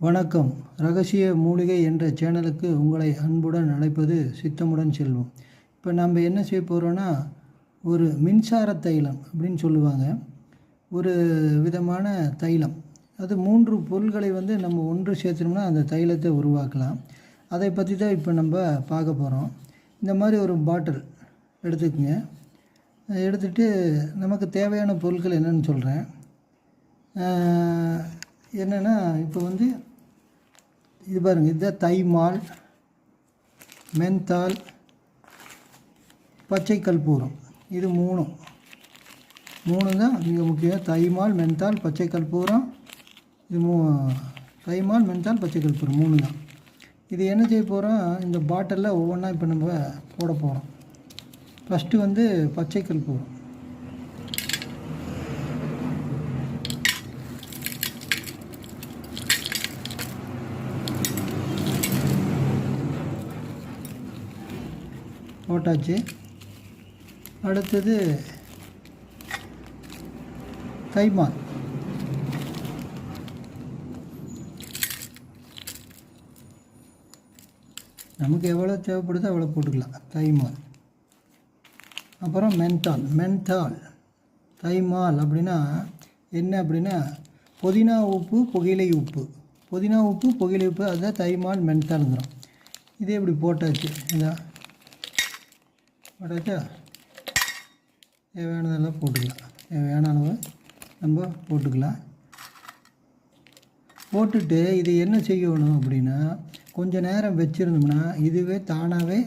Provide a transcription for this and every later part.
வணக்கம். ரகசிய மூலிகை என்ற சேனலுக்கு உங்களை அன்புடன் அழைப்பது சித்தமுடன் செல்வோம். இப்போ நம்ம என்ன செய்ய போகிறோன்னா ஒரு மின்சார தைலம் அப்படின்னு சொல்லுவாங்க. ஒரு விதமான தைலம். அது மூன்று பொருள்களை வந்து நம்ம ஒன்று சேர்த்தோம்னா அந்த தைலத்தை உருவாக்கலாம். அதை பற்றி தான் இப்போ நம்ம பார்க்க போகிறோம் இந்த மாதிரி ஒரு பாட்டில் எடுத்துக்கோங்க. எடுத்துகிட்டு நமக்கு தேவையான பொருட்கள் என்னென்னு சொல்கிறேன் என்னென்னா இப்போ வந்து இது பாருங்கள் இதுதான் தைமால் மென்தால் பச்சை கற்பூரம் இது மூணும். மூணு தான் மிக முக்கியம். தைமால் மென்தால் பச்சை கற்பூரம் இது மூ தைமால் மென்தால் பச்சை கற்பூரம் மூணு தான். இது என்ன செய்ய போகிறோம் இந்த பாட்டிலில் ஒவ்வொன்றா இப்போ நம்ம போட போகிறோம் ஃபஸ்ட்டு வந்து பச்சை கற்பூரம் போட்டாச்சு. அடுத்தது தைமான். நமக்கு எவ்வளோ தேவைப்படுதோ அவ்வளோ போட்டுக்கலாம். தைமால் அப்புறம் மென்தால் மென்தால் தைமால் அப்படின்னா என்ன அப்படின்னா புதினா உப்பு புகையிலை உப்பு. புதினா உப்பு புகையிலை உப்பு அதுதான் தைமால் மென்தாலுங்கிறோம் இதே இப்படி போட்டாச்சு. இதான் போட்டாச்சா தேவையானதெல்லாம் போட்டுக்கலாம். தேவையான அளவு நம்ம போட்டுக்கலாம். போட்டுட்டு இது என்ன செய்யணும் அப்படின்னா கொஞ்ச நேரம் வச்சுருந்தோம்னா இதுவே தானாகவே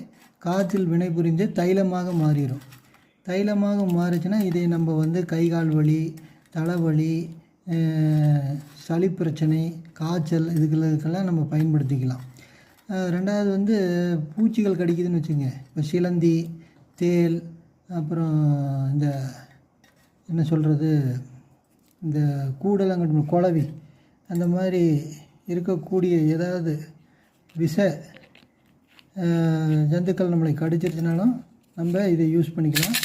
காற்றில் வினைபுரிந்து தைலமாக மாறிடும். தைலமாக மாறிச்சுன்னா இதை நம்ம வந்து கை கால் வலி தலைவலி சளி பிரச்சனை காய்ச்சல் இதுகளுக்கெல்லாம் நம்ம பயன்படுத்திக்கலாம். ரெண்டாவது வந்து பூச்சிகள் கடிக்குதுன்னு வச்சுங்க இப்போ சிலந்தி தேல் அப்புறம் இந்த என்ன சொல்கிறது இந்த கூடலங்கட்டு குளவி அந்த மாதிரி இருக்கக்கூடிய ஏதாவது விஷ ஜந்துக்கள் நம்மளை கடிச்சிருச்சுனாலும் நம்ம இதை யூஸ் பண்ணிக்கலாம்.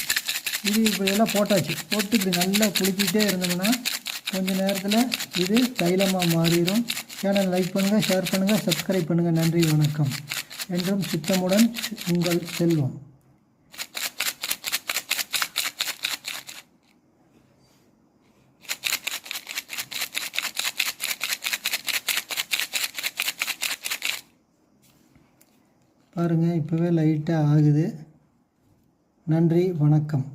இது இப்போ எல்லாம் போட்டாச்சு. போட்டு இப்படி நல்லா குளிக்கிட்டே இருந்தோம்னா கொஞ்சம் நேரத்தில் இது தைலமாக மாறிடும் சேனல் லைக் பண்ணுங்கள் ஷேர் பண்ணுங்கள் சப்ஸ்கிரைப் பண்ணுங்கள் நன்றி வணக்கம். என்றும் சித்தமுடன் உங்கள் செல்வம். பாருங்கள் இப்போவே லைட்டாக ஆகுது. நன்றி வணக்கம்.